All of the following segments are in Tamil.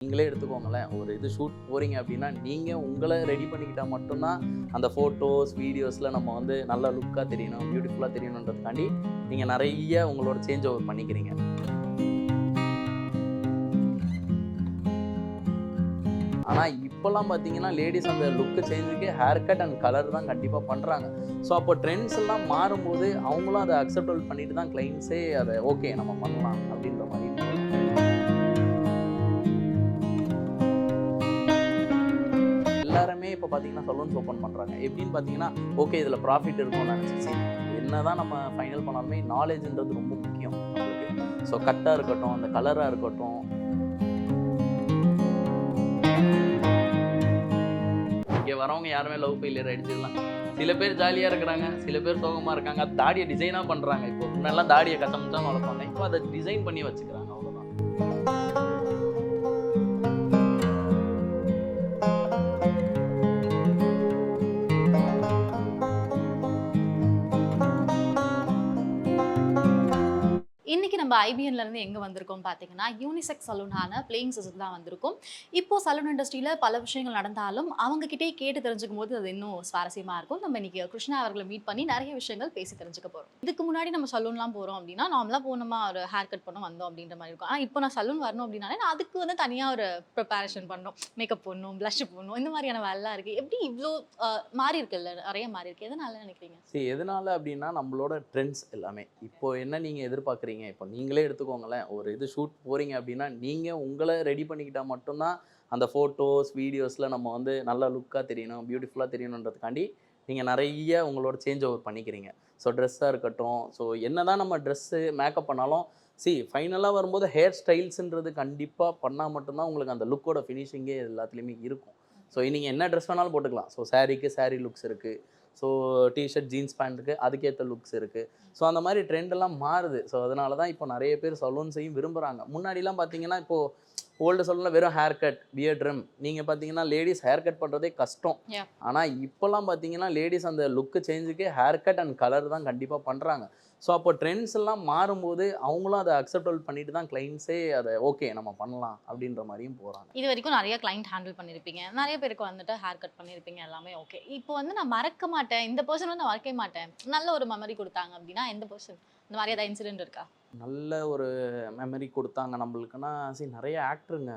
நீங்களே எடுத்துக்கோங்களேன். ஒரு இது ஷூட் போகிறீங்க அப்படின்னா நீங்கள் உங்களை ரெடி பண்ணிக்கிட்டால் மட்டும்தான் அந்த ஃபோட்டோஸ் வீடியோஸில் நம்ம வந்து நல்ல லுக்காக தெரியணும் பியூட்டிஃபுல்லாக தெரியணுன்றதுக்காண்டி நீங்கள் நிறைய உங்களோட சேஞ்ச் ஓவர் பண்ணிக்கிறீங்க. ஆனால் இப்போல்லாம் பார்த்தீங்கன்னா லேடிஸ் அந்த லுக்கு சேஞ்சுக்கு ஹேர் கட் அண்ட் கலர் தான் கண்டிப்பாக பண்ணுறாங்க ஸோ அப்போ ட்ரெண்ட்ஸ் எல்லாம் மாறும்போது அவங்களும் அதை அக்செப்டபிள் பண்ணிட்டு தான் கிளைண்ட்ஸே அதை ஓகே நம்ம பண்ணலாம் அப்படின்ற மாதிரி எல்லாருமே இப்போ பார்த்தீங்கன்னா சலூன்ஸ் ஓப்பன் பண்ணுறாங்க எப்படின்னு பார்த்தீங்கன்னா ஓகே இதில் ப்ராஃபிட் இருக்கும்னு நினச்சிச்சு என்ன தான் நம்ம ஃபைனல் பண்ணாலுமே நாலேஜ்ன்றது ரொம்ப முக்கியம் நம்மளுக்கு. ஸோ கட்டாக இருக்கட்டும் அந்த கலராக இருக்கட்டும். இங்கே வரவங்க யாருமே லவ் ஃபெயிலியர் அடிச்சிடலாம். சில பேர் ஜாலியாக இருக்கிறாங்க சில பேர் சோகமாக இருக்காங்க. தாடியை டிசைனாக பண்ணுறாங்க இப்போ முன்னெல்லாம் தாடியை கட்டமிச்சா வளர்ப்பாங்க இப்போ அதை டிசைன் பண்ணி வச்சுக்கிறாங்க அவ்வளோதான் நம்ம ஐபிஎன்லேருந்து எங்கே வந்திருக்கோம் பார்த்தீங்கன்னா யூனிசெக் சலூனான பிளேயிங் சிசஸ் தான் வந்திருக்கும். இப்போது சலூன் இண்டஸ்ட்ரியில் பல விஷயங்கள் நடந்தாலும் அவங்கக்கிட்டே கேட்டு தெரிஞ்சுக்கும் போது அது இன்னும் சுவாரஸ்யமாக இருக்கும். நம்ம இன்றைக்கி கிருஷ்ணா அவர்களை மீட் பண்ணி நிறைய விஷயங்கள் பேசி தெரிஞ்சுக்க போகிறோம் இதுக்கு முன்னாடி நம்ம சலூன்லாம் போகிறோம் அப்படின்னா நார்மலா போனோமா ஒரு ஹேர் கட் பண்ண வந்தோம் அப்படின்ற மாதிரி இருக்கும். ஆனால் இப்போ நான் சலூன் வரணும் அப்படின்னாலே நான் அதுக்கு வந்து தனியாக ஒரு ப்ரிப்பரேஷன் பண்ணணும். மேக்கப் போடணும் ப்ளஷ் போடணும் இந்த மாதிரியான வேலைலாம் இருக்குது எப்படி இவ்வளோ மாறி இருக்குல்ல நிறைய மாறி இருக்குது எதனால நினைக்கிறீங்க? சரி எதனால அப்படின்னா நம்மளோட ட்ரெண்ட்ஸ் எல்லாமே. இப்போ என்ன நீங்கள் எதிர்பார்க்குறீங்க? இப்போ நீங்களே எடுத்துக்கோங்களேன். ஒரு இது ஷூட் போகிறீங்க அப்படின்னா நீங்கள் உங்களை ரெடி பண்ணிக்கிட்டால் மட்டும்தான் அந்த ஃபோட்டோஸ் வீடியோஸில் நம்ம வந்து நல்ல லுக்காக தெரியணும் பியூட்டிஃபுல்லாக தெரியணுன்றதுக்காண்டி நீங்கள் நிறைய உங்களோட சேஞ்ச் ஓவர் பண்ணிக்கிறீங்க ஸோ ட்ரெஸ்ஸாக இருக்கட்டும். ஸோ என்ன தான் நம்ம ட்ரெஸ்ஸு மேக்கப் பண்ணாலும் சி ஃபைனலாக வரும்போது ஹேர் ஸ்டைல்ஸுன்றது கண்டிப்பாக பண்ணால் மட்டும்தான் உங்களுக்கு அந்த லுக்கோட ஃபினிஷிங்கே எல்லாத்துலேயுமே இருக்கும். ஸோ நீங்கள் என்ன ட்ரெஸ் வேணாலும் போட்டுக்கலாம். ஸோ சாரீக்கு சாரீ லுக்ஸ் இருக்குது ஸோ டிஷர்ட் ஜீன்ஸ் பேண்ட்டுக்கு அதுக்கேற்ற லுக்ஸ் இருக்குது ஸோ அந்த மாதிரி ட்ரெண்ட் எல்லாம் மாறுது. ஸோ அதனால தான் இப்போ நிறைய பேர் சலூன்ஸையும் விரும்புகிறாங்க முன்னாடிலாம் பார்த்தீங்கன்னா இப்போது ஓல்டு சலூனில் வெறும் ஹேர் கட் பியர் ட்ரிம் நீங்கள் பார்த்தீங்கன்னா லேடிஸ் ஹேர் கட் பண்ணுறதே கஷ்டம். ஆனால் இப்போல்லாம் பார்த்தீங்கன்னா லேடிஸ் அந்த லுக்கு சேஞ்சுக்கு ஹேர் கட் அண்ட் கலர் தான் கண்டிப்பாக பண்ணுறாங்க ஸோ அப்போ ட்ரெண்ட்ஸ் எல்லாம் மாறும்போது அவங்களும் அதை அக்செப்டபிள் பண்ணிட்டு தான் கிளைண்ட்ஸே அதை ஓகே நம்ம பண்ணலாம் அப்படின்ற மாதிரியும் போகிறாங்க இது வரைக்கும் நிறைய கிளைண்ட் ஹேண்டில் பண்ணியிருப்பீங்க நிறைய பேருக்கு வந்துட்டு ஹேர் கட் பண்ணியிருப்பீங்க எல்லாமே ஓகே இப்போ வந்து நான் மறக்க மாட்டேன். இந்த பர்சன் வந்து நான் மறக்கவே மாட்டேன். நல்ல ஒரு மெமரி கொடுத்தாங்க அப்படின்னா எந்த பர்சன் இந்த மாதிரி ஏதாவது இன்சிடென்ட் இருக்கா? நல்ல ஒரு மெமரி கொடுத்தாங்க நம்மளுக்குன்னா சரி நிறைய ஆக்டருங்க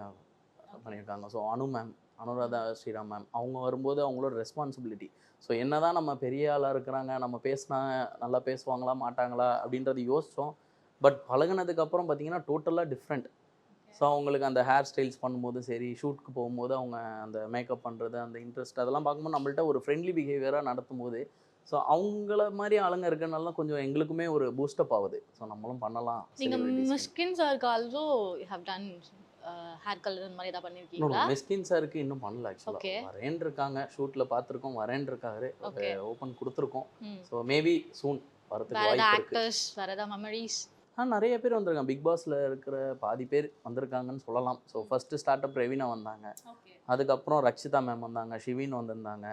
பண்ணியிருக்காங்க so Anu ma'am Anuradha Sriram ma'am அவங்க வரும்போது அவங்களோட ரெஸ்பான்சிபிலிட்டி ஸோ என்னதான் நம்ம பெரிய ஆளாக இருக்கிறாங்க நம்ம பேசினா நல்லா பேசுவாங்களா மாட்டாங்களா அப்படின்றது யோசித்தோம் பட் பழகுனதுக்கப்புறம் பார்த்தீங்கன்னா டோட்டலாக டிஃப்ரெண்ட் ஸோ அவங்களுக்கு அந்த ஹேர் ஸ்டைல்ஸ் பண்ணும்போது சரி ஷூட்க்கு போகும்போது அவங்க அந்த மேக்கப் பண்ணுறது அந்த இன்ட்ரெஸ்ட் அதெல்லாம் பார்க்கும்போது நம்மள்ட்ட ஒரு ஃப்ரெண்ட்லி பிஹேவியராக நடத்தும் போது ஸோ அவங்கள மாதிரி ஆளுங்க இருக்கனால கொஞ்சம் எங்களுக்குமே ஒரு பூஸ்டப் ஆகுது. ஸோ நம்மளும் பண்ணலாம். சரி, நீங்க ஒரு design. மிஸ்கின் சாருக்கு also have done hair colour இந்த மாதிரி ஏதாவது பண்ணியிருக்கீங்களா மிஸ்கின் சாருக்கு இன்னும் பண்ணல Okay. ஆக்சுவலாக வரேன் இருக்காங்க ஷூட்டில் பார்த்துருக்கோம் வரேன் இருக்காரு. ஓப்பன் கொடுத்துருக்கோம். ஸோ மேபி சூன் வரதுக்கு வாய்ப்பு ஆக்டர்ஸ் வேற ஏதாவது மெமரிஸ் ஆ நிறைய பேர் வந்திருக்காங்க. பிக் பாஸ்ல இருக்கிற பாதி பேர் வந்திருக்காங்கன்னு சொல்லலாம். So first start up Revina வந்தாங்க. அதுக்கப்புறம் ரக்ஷிதா மேம் வந்தாங்க ஷிவின் வந்திருந்தாங்க.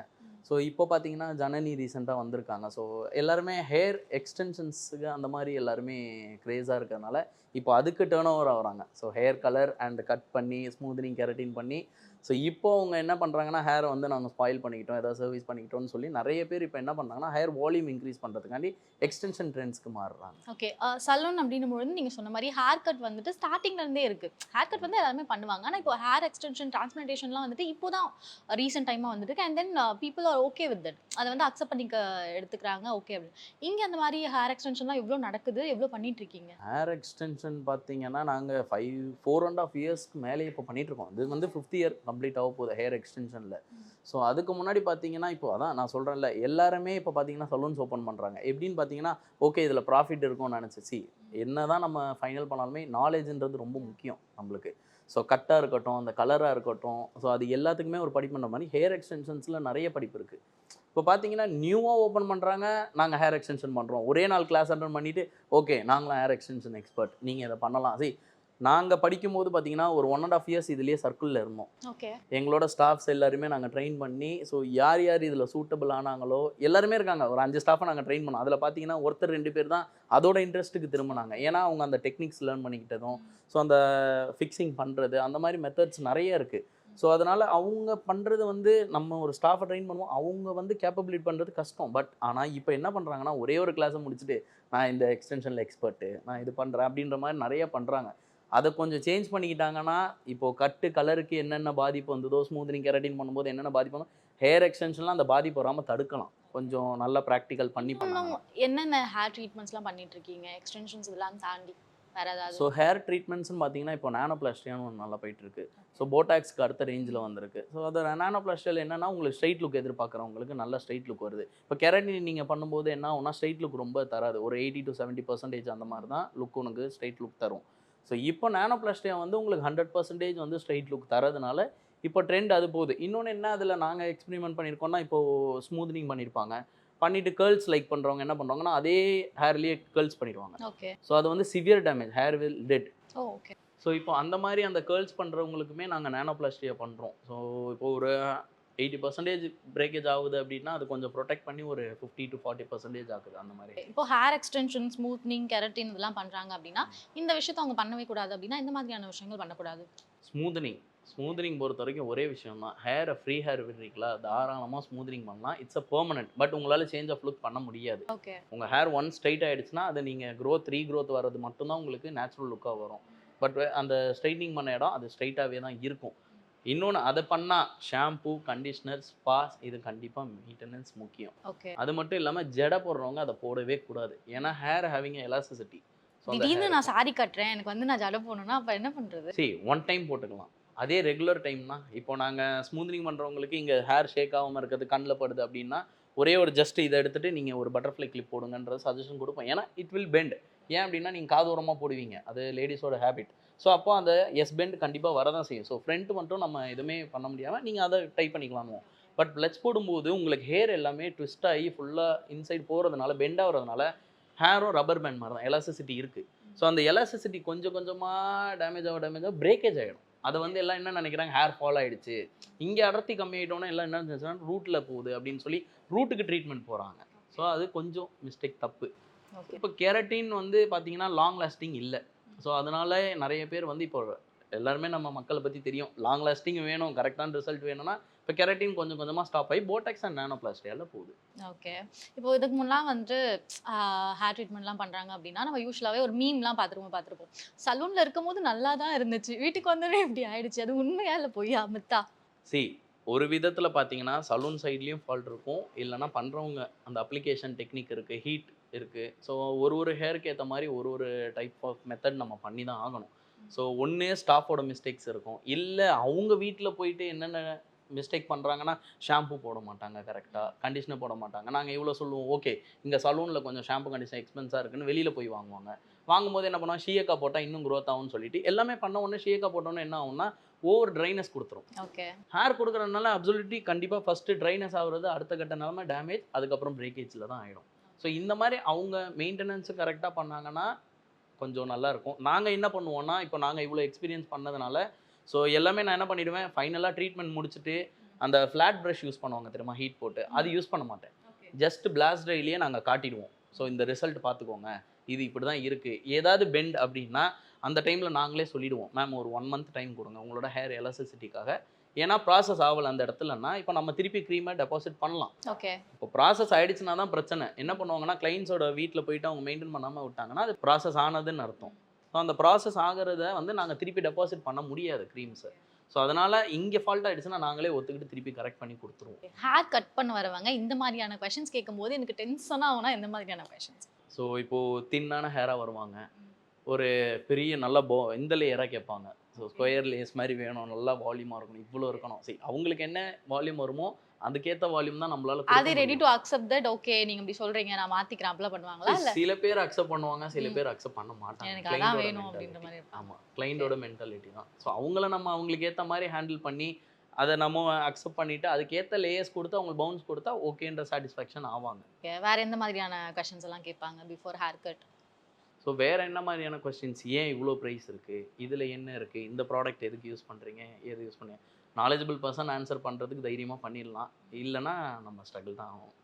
ஸோ இப்போ பார்த்தீங்கன்னா ஜனனி ரீசெண்டாக வந்திருக்காங்க. ஸோ எல்லாருமே ஹேர் எக்ஸ்டென்ஷன்ஸுக்கு அந்த மாதிரி எல்லாருமே க்ரேஸாக இருக்கிறதுனால இப்போ அதுக்கு டேர்ன் ஓவர் ஆகுறாங்க. So hair colour and cut பண்ணி ஸ்மூத்னிங் கேரட்டின் பண்ணி ஸோ இப்போ அவங்க என்ன பண்ணுறாங்கன்னா ஹேரை வந்து நாங்கள் ஸ்பாயில் பண்ணிக்கிட்டோம் ஏதாவது சர்வீஸ் பண்ணிக்கிட்டோம்னு சொல்லி நிறைய பேர் இப்போ என்ன பண்ணுறாங்கன்னா ஹேர் வால்யூம் இன்க்ரீஸ் பண்ணுறதுக்காண்டி எக்ஸ்டென்ஷன் ட்ரெண்ட்ஸ்க்கு மாறுறாங்க. ஓகே சலூன் அப்படின்னும் பொழுது நீங்க சொன்ன மாதிரி ஹேர் கட் வந்துட்டு ஸ்டார்டிங்ல இருந்தே இருக்கு. ஹேர் கட் வந்து எல்லாருமே பண்ணுவாங்க. ஆனா இப்போ ஹேர் எக்ஸ்டென்ஷன் டிரான்ஸ்பிளான்டேஷன்லாம் வந்துட்டு இப்போதான் ரீசெண்ட் டைமா வந்துருக்கு and then people are okay with that அதை வந்து அக்செப்ட் பண்ணிக்க எடுத்துக்கிறாங்க ஓகே அப்படின்னு. இங்க அந்த மாதிரி ஹேர் எக்ஸ்டென்ஷன்லாம் எவ்வளவு நடக்குது? எவ்வளவு பண்ணிட்டு இருக்கீங்க ஹேர் எக்ஸ்டென்ஷன் பார்த்தீங்கன்னா நாங்கள் ஃபைவ் ஃபோர் அண்ட் ஆஃப் இயர்ஸ்க்கு மேலேயே இப்போ பண்ணிட்டு இருக்கோம் இது வந்து ஃபிஃப்த் இயர் கம்ப்ளீட் ஆக போகுது ஹேர் எக்ஸ்டென்ஷனில் ஸோ அதுக்கு முன்னாடி பார்த்தீங்கன்னா இப்போ அதான் நான் சொல்கிறேன்ல எல்லாருமே இப்போ பார்த்தீங்கன்னா சலூன்ஸ் ஓப்பன் பண்ணுறாங்க எப்படின்னு பார்த்தீங்கன்னா ஓகே இதில் ப்ராஃபிட் இருக்கும்னு நினச்சி சி என்ன தான் நம்ம ஃபைனல் பண்ணாலுமே நாலேஜ்ன்றது ரொம்ப முக்கியம் நம்மளுக்கு. ஸோ கட்டாக இருக்கட்டும் அந்த கலராக இருக்கட்டும் ஸோ அது எல்லாத்துக்குமே ஒரு படிப்பு பண்ணுற மாதிரி ஹேர் எக்ஸ்டென்ஷன்ஸில் நிறைய படிப்பு இருக்குது இப்போ பார்த்தீங்கன்னா நியூவாக ஓப்பன் பண்ணுறாங்க நாங்கள் ஹேர் எக்ஸ்டென்ஷன் பண்ணுறோம் ஒரே நாள் கிளாஸ் அட்டன் பண்ணிவிட்டு ஓகே நாங்களும் ஹேர் எக்ஸ்டென்ஷன் எக்ஸ்பர்ட் நீங்கள் இதை பண்ணலாம். சரி நாங்கள் படிக்கும்போது பார்த்தீங்கன்னா ஒரு ஒன் அண்ட் ஆஃப் இயர்ஸ் இதுலேயே சர்க்கிளில் இருந்தோம். ஓகே. எங்களோட ஸ்டாஃப்ஸ் எல்லாருமே நாங்கள் ட்ரெயின் பண்ணி ஸோ யார் யார் இதில் சூட்டபிள் ஆனாங்களோ எல்லாருமே இருக்காங்க. ஒரு அஞ்சு ஸ்டாஃபை நாங்கள் ட்ரெயின் பண்ணோம். அதில் பார்த்தீங்கன்னா ஒருத்தர் ரெண்டு பேர் தான் அதோட இன்ட்ரெஸ்ட்டுக்கு திரும்பினாங்க. ஏன்னா அவங்க அந்த டெக்னிக்ஸ் லேர்ன் பண்ணிக்கிட்டதும் ஸோ அந்த ஃபிக்ஸிங் பண்ணுறது அந்த மாதிரி மெத்தட்ஸ் நிறைய இருக்குது ஸோ அதனால் அவங்க பண்ணுறது வந்து நம்ம ஒரு ஸ்டாஃபை ட்ரெயின் பண்ணுவோம். அவங்க வந்து கேப்பபிலிட் பண்ணுறது கஷ்டம். பட் ஆனால் இப்போ என்ன பண்ணுறாங்கன்னா ஒரே ஒரு கிளாஸை முடிச்சுட்டு நான் இந்த எக்ஸ்டென்ஷனில் எக்ஸ்பர்ட்டு நான் இது பண்ணுறேன் அப்படின்ற மாதிரி நிறைய பண்ணுறாங்க அதை கொஞ்சம் சேஞ்ச் பண்ணிக்கிட்டாங்கன்னா இப்போ கட்டு கலருக்கு என்னென்ன பாதிப்பு வந்ததோ ஸ்மூத்னிங் கெரட்டின் பண்ணும்போது என்னென்ன பாதிப்பு வந்தோ ஹேர் எக்ஸ்டென்ஷன்லாம் அந்த பாதிப்பு வராமல் தடுக்கலாம். கொஞ்சம் நல்ல ப்ராக்டிக்கல் பண்ணி இன்னும் என்னென்ன ஹேர் ட்ரீட்மெண்ட்ஸ்லாம் பண்ணிட்டு இருக்கீங்க எக்ஸ்டென்ஷன்ஸ் இதெல்லாம் தாண்டி வேற ஏதாவது? ஸோ ஹேர் ட்ரீட்மெண்ட்ஸ்னு பார்த்தீங்கன்னா இப்போ நானோ பிளாஸ்டியான்னு ஒன்று நல்லா போயிட்டு இருக்கு ஸோ போட்டாக்ஸ்க்கு அடுத்த ரேஞ்சில் வந்திருக்கு. ஸோ அது நானோ பிளாஸ்டியில் என்னன்னா உங்களுக்கு ஸ்ட்ரைட் லுக் எதிர்பார்க்குறவங்களுக்கு நல்ல ஸ்ட்ரைட் லுக் வருது. இப்போ கெரட்டின் நீங்கள் பண்ணும்போது என்ன ஆகும்னா ஸ்ட்ரைட் லுக் ரொம்ப தராது. ஒரு எயிட்டி டு செவன்ட்டி பர்சன்டேஜ் அந்த மாதிரி தான் லுக் உனக்கு ஸ்ட்ரைட் லுக் தரும். ஸோ இப்போ நானோ பிளாஸ்டியா வந்து உங்களுக்கு ஹண்ட்ரட் பர்சன்டேஜ் வந்து ஸ்ட்ரைட் லுக் தரதுனால இப்போ ட்ரெண்ட் அது போகுது. இன்னொன்று என்ன அதில் நாங்கள் எக்ஸ்பெரிமெண்ட் பண்ணியிருக்கோம்னா இப்போ ஸ்மூத்னிங் பண்ணியிருப்பாங்க பண்ணிட்டு கேர்ள்ஸ் லைக் பண்ணுறவங்க என்ன பண்ணுறாங்கன்னா அதே ஹேர்லேயே கேர்ள்ஸ் பண்ணிடுவாங்க. ஓகே ஸோ அது வந்து severe damage hair will dead okay so இப்போ அந்த மாதிரி அந்த கேர்ள்ஸ் பண்ணுறவங்களுக்குமே நாங்கள் நேனோ பிளாஸ்டியை பண்ணுறோம் ஸோ இப்போ ஒரு எயிட்டி பர்சன்டேஜ் பிரேக்கேஜ் ஆகுது அப்படின்னா அது கொஞ்சம் ப்ரொடெக்ட் பண்ணி ஒரு ஃபிஃப்டி டு ஃபார்ட்டி பர்சன்டேஜ் ஆகுது அந்த மாதிரி. இப்போ ஹேர் எக்ஸ்டென்ஷன் ஸ்மூத்னிங் கெரட்டின் இதெல்லாம் பண்றாங்க அப்படின்னா இந்த விஷயத்தை அவங்க பண்ணவே கூடாது அப்படின்னா இந்த மாதிரியான விஷயங்கள் பண்ணக்கூடாது. ஸ்மூதனிங் ஸ்மூதனிங் பொறுத்த வரைக்கும் ஒரே விஷயம் தான் ஹேரை ஃப்ரீ ஹேர் விடுறீங்களா? தாராளமாக ஸ்மூதனிங் பண்ணலாம். இட்ஸ் அ பெர்மனன்ட் பட் உங்களால் சேஞ்ச் ஆஃப் லுக் பண்ண முடியாது. ஓகே உங்கள் ஹேர் ஒன் ஸ்ட்ரைட் ஆயிடுச்சுன்னா அது நீங்கள் க்ரோத் ரீ க்ரோத் வர்றது மட்டும்தான் உங்களுக்கு நேச்சுரல் லுக்காக வரும். பட் அந்த ஸ்ட்ரைட்னிங் பண்ண இடம் அது ஸ்ட்ரைட்டாகவே தான் இருக்கும். இன்னொன்று அதை பண்ணால் ஷாம்பூ கண்டிஷ்னர் ஸ்பாஸ் இது கண்டிப்பாக மெயின்டெனன்ஸ் முக்கியம். ஓகே அது மட்டும் இல்லாமல் ஜடை போடுறவங்க அதை போடவே கூடாது. ஏன்னா ஹேர் ஹேவிங் எலாசிசிட்டி திடீர்னு நான் சாரி கட்டுறேன் எனக்கு வந்து நான் ஜட போகணும்னா அப்ப என்ன பண்றது? சரி ஒன் டைம் போட்டுக்கலாம். அதே ரெகுலர் டைம்னா இப்போ நாங்கள் ஸ்மூத்னிங் பண்ணுறவங்களுக்கு இங்கே ஹேர் ஷேக் ஆகாமல் இருக்கிறது கண்ணில் படுது அப்படின்னா ஒரே ஒரு ஜஸ்ட் இதை எடுத்துகிட்டு நீங்கள் ஒரு பட்டர்ஃப்ளை கிளிப் போடுங்கன்ற சஜஷன் கொடுப்போம். ஏன்னா இட் வில் பெண்ட் ஏன் அப்படின்னா நீங்கள் காதோரமாக போடுவீங்க. அது லேடிஸோட ஹேபிட் ஸோ அப்போ அந்த எஸ் பெண்ட் கண்டிப்பாக வரதான் செய்யும். ஸோ ஃப்ரண்ட் மட்டும் நம்ம எதுவுமே பண்ண முடியாமல் நீங்கள் அதை டைப் பண்ணிக்கலாமோ பட் பிளட்ஸ் போடும்போது உங்களுக்கு ஹேர் எல்லாமே ட்விஸ்ட் ஆகி ஃபுல்லாக இன்சைட் போகிறதுனால பெண்ட் ஆகிறதுனால ஹேரும் ரப்பர் பேண்ட் மாதிரி தான் எலாசிசிட்டி இருக்குது ஸோ அந்த எலாசிசிட்டி கொஞ்சம் கொஞ்சமாக டேமேஜ் ஆக டேமேஜ் ஆக பிரேக்கேஜ் ஆகிடும் அதை வந்து எல்லாம் என்ன நினைக்கிறாங்க? ஹேர் ஃபால் ஆகிடுச்சு இங்கே அடர்த்தி கம்மியாயிட்டோன்னா எல்லாம் என்ன நினைச்சாங்க ரூட்டில் போகுது அப்படின்னு சொல்லி ரூட்டுக்கு ட்ரீட்மெண்ட் போகிறாங்க ஸோ அது கொஞ்சம் மிஸ்டேக் தப்பு. இப்போ கெரட்டின் வந்து பார்த்தீங்கன்னா லாங் லாஸ்டிங் இல்லை. ஸோ அதனால நிறைய பேர் வந்து இப்போ எல்லாருமே நம்ம மக்களை பற்றி தெரியும். லாங் லாஸ்டிங் வேணும் கரெக்டான ரிசல்ட் வேணும்னா இப்போ கெரட்டின் கொஞ்சம் கொஞ்சமாக ஸ்டாப் ஆகி போட்டெக்ஸ் அண்ட் நானோ பிளாஸ்டியால போகுது. ஓகே இப்போ இதுக்கு முன்னெல்லாம் வந்துட்டு ஹேர் ட்ரீட்மெண்ட்லாம் பண்ணுறாங்க அப்படின்னா நம்ம யூஸ்வலாகவே ஒரு மீம்லாம் பார்த்துருப்போம் பார்த்துருப்போம். சலூனில் இருக்கும்போது நல்லா தான் இருந்துச்சு. வீட்டுக்கு வந்தோடனே இப்படி ஆயிடுச்சு. அது உண்மையா இல்லை பொய்யா மித்தா சி ஒரு விதத்தில் பார்த்தீங்கன்னா சலூன் சைட்லேயும் ஃபால்ட் இருக்கும். இல்லைன்னா பண்ணுறவங்க அந்த அப்ளிகேஷன் டெக்னிக் இருக்குது ஹீட் இருக்குது ஸோ ஒரு ஒரு ஹேருக்கு ஏற்ற மாதிரி ஒரு ஒரு டைப் ஆஃப் மெத்தட் நம்ம பண்ணி தான் ஆகணும். ஸோ ஒன்று ஸ்டாஃபோட மிஸ்டேக்ஸ் இருக்கும். இல்லை அவங்க வீட்டில் போயிட்டு என்னென்ன மிஸ்டேக் பண்ணுறாங்கன்னா ஷாம்பு போட மாட்டாங்க கரெக்டாக கண்டிஷனர் போட மாட்டாங்க. நாங்கள் இவ்வளோ சொல்லுவோம் ஓகே இங்கே சலூனில் கொஞ்சம் ஷாம்பு கண்டிஷன் எக்ஸ்பென்ஸாக இருக்குன்னு வெளியில் போய் வாங்குவாங்க. வாங்கும்போது என்ன பண்ணுவோம் ஷீயக்கா போட்டால் இன்னும் க்ரோத் ஆகும்னு சொல்லிட்டு எல்லாமே பண்ண உடனே ஷீயக்கா போட்டோன்னே என்ன ஆகும்னா ஓவர் ட்ரைனஸ் கொடுத்துரும். ஓகே ஹேர் கொடுக்குறதுனால அப்சல்யூட்லி கண்டிப்பாக ஃபஸ்ட்டு ட்ரைனஸ் ஆகுறது அடுத்த கட்ட நிலமை டேமேஜ் அதுக்கப்புறம் பிரேக்கேஜில் தான் ஆகிடும் ஸோ இந்த மாதிரி அவங்க மெயின்டெனன்ஸு கரெக்டாக பண்ணாங்கன்னா கொஞ்சம் நல்லா இருக்கும். நாங்கள் என்ன பண்ணுவோம்னா இப்போ நாங்கள் இவ்வளோ எக்ஸ்பீரியன்ஸ் பண்ணதுனால ஸோ எல்லாமே நான் என்ன பண்ணிடுவேன் ஃபைனலாக ட்ரீட்மெண்ட் முடிச்சுட்டு அந்த ஃப்ளாட் ப்ரஷ் யூஸ் பண்ணுவாங்க தெரியுமா ஹீட் போட்டு. அது யூஸ் பண்ண மாட்டேன். ஜஸ்ட் பிளாஸ்ட் ட்ரைலேயே நாங்கள் காட்டிடுவோம். ஸோ இந்த ரிசல்ட் பார்த்துக்கோங்க. இது இப்படி தான் இருக்குது ஏதாவது பெண்ட் அப்படின்னா அந்த டைமில் நாங்களே சொல்லிடுவோம். மேம் ஒரு ஒன் மந்த் டைம் கொடுங்க. உங்களோட ஹேர் எலசிசிட்டிக்காக ஏன்னா ப்ராசஸ் ஆகலை அந்த இடத்துலன்னா இப்போ நம்ம திருப்பி க்ரீமை டெபாசிட் பண்ணலாம். ஓகே இப்போ ப்ராசஸ் ஆயிடுச்சுன்னா தான் பிரச்சனை. என்ன பண்ணுவாங்கன்னா கிளைண்ட்ஸோட வீட்டில் போயிட்டு அவங்க மெயின்டைன் பண்ணாமல் விட்டாங்கன்னா அது ப்ராசஸ் ஆனதுன்னு அர்த்தம். ஸோ அந்த ப்ராசஸ் ஆகிறத வந்து நாங்கள் திருப்பி டெபாசிட் பண்ண முடியாது க்ரீம்ஸை ஸோ அதனால் இங்கே ஃபால்ட் ஆயிடுச்சுன்னா நாங்களே ஒத்துக்கிட்டு திருப்பி கரெக்ட் பண்ணி கொடுத்துருவோம். ஹேர் கட் பண்ண வரவங்க இந்த மாதிரியான கொஷின்ஸ் கேட்கும்போது எனக்கு டென்ஷனாக ஆகுனா எந்த மாதிரியான கொஷின்ஸ் ஸோ இப்போது தின்னான ஹேராக வருவாங்க. ஒரு பெரிய நல்ல போ இந்த லேயராக கேட்பாங்க. ஸோ ஸ்கொயர் லேஸ் மாதிரி வேணும் நல்லா வால்யூமாக இருக்கணும் இவ்வளோ இருக்கணும். சரி அவங்களுக்கு என்ன வால்யூம் வருமோ அதுக்கேற்ற வால்யூம் தான் நம்மளால அது ready. To accept that okay நீங்க இப்படி சொல்றீங்க நான் மாத்திக்கிறேன் அப்படிலாம் பண்ணுவாங்களா? இல்ல? சில பேர் அக்செப்ட் பண்ணுவாங்க சில. பேர் அக்செப்ட் பண்ண மாட்டாங்க. எனக்கு அதான் வேணும். அப்படின்ற மாதிரி. ஆமா கிளைண்டோட மென்டாலிட்டி தான். ஸோ அவங்கள நம்ம அவங்களுக்கு ஏற்ற மாதிரி ஹேண்டில் பண்ணி அதை நம்ம அக்செப்ட் பண்ணிட்டு அதுக்கேற்ற லேயர்ஸ் கொடுத்து அவங்களுக்கு பவுன்ஸ் கொடுத்தா ஓகேன்ற சாட்டிஸ்ஃபேக்ஷன் ஆவாங்க. வேற எந்த மாதிரியான கொஷின்ஸ் எல்லாம் கேட்பாங்க பிஃபோர் ஹேர் கட் ஸோ வேறு என்ன மாதிரியான கொஸ்டின்ஸ் ஏன் இவ்வளோ ப்ரைஸ் இருக்குது இதில் என்ன இருக்குது இந்த ப்ராடக்ட் எதுக்கு யூஸ் பண்ணுறீங்க எது யூஸ் பண்ணி நாலேஜபிள் பர்சன் ஆன்சர் பண்ணுறதுக்கு தைரியமாக பண்ணிடலாம். இல்லைன்னா நம்ம ஸ்ட்ரகிள் தான் ஆகும்.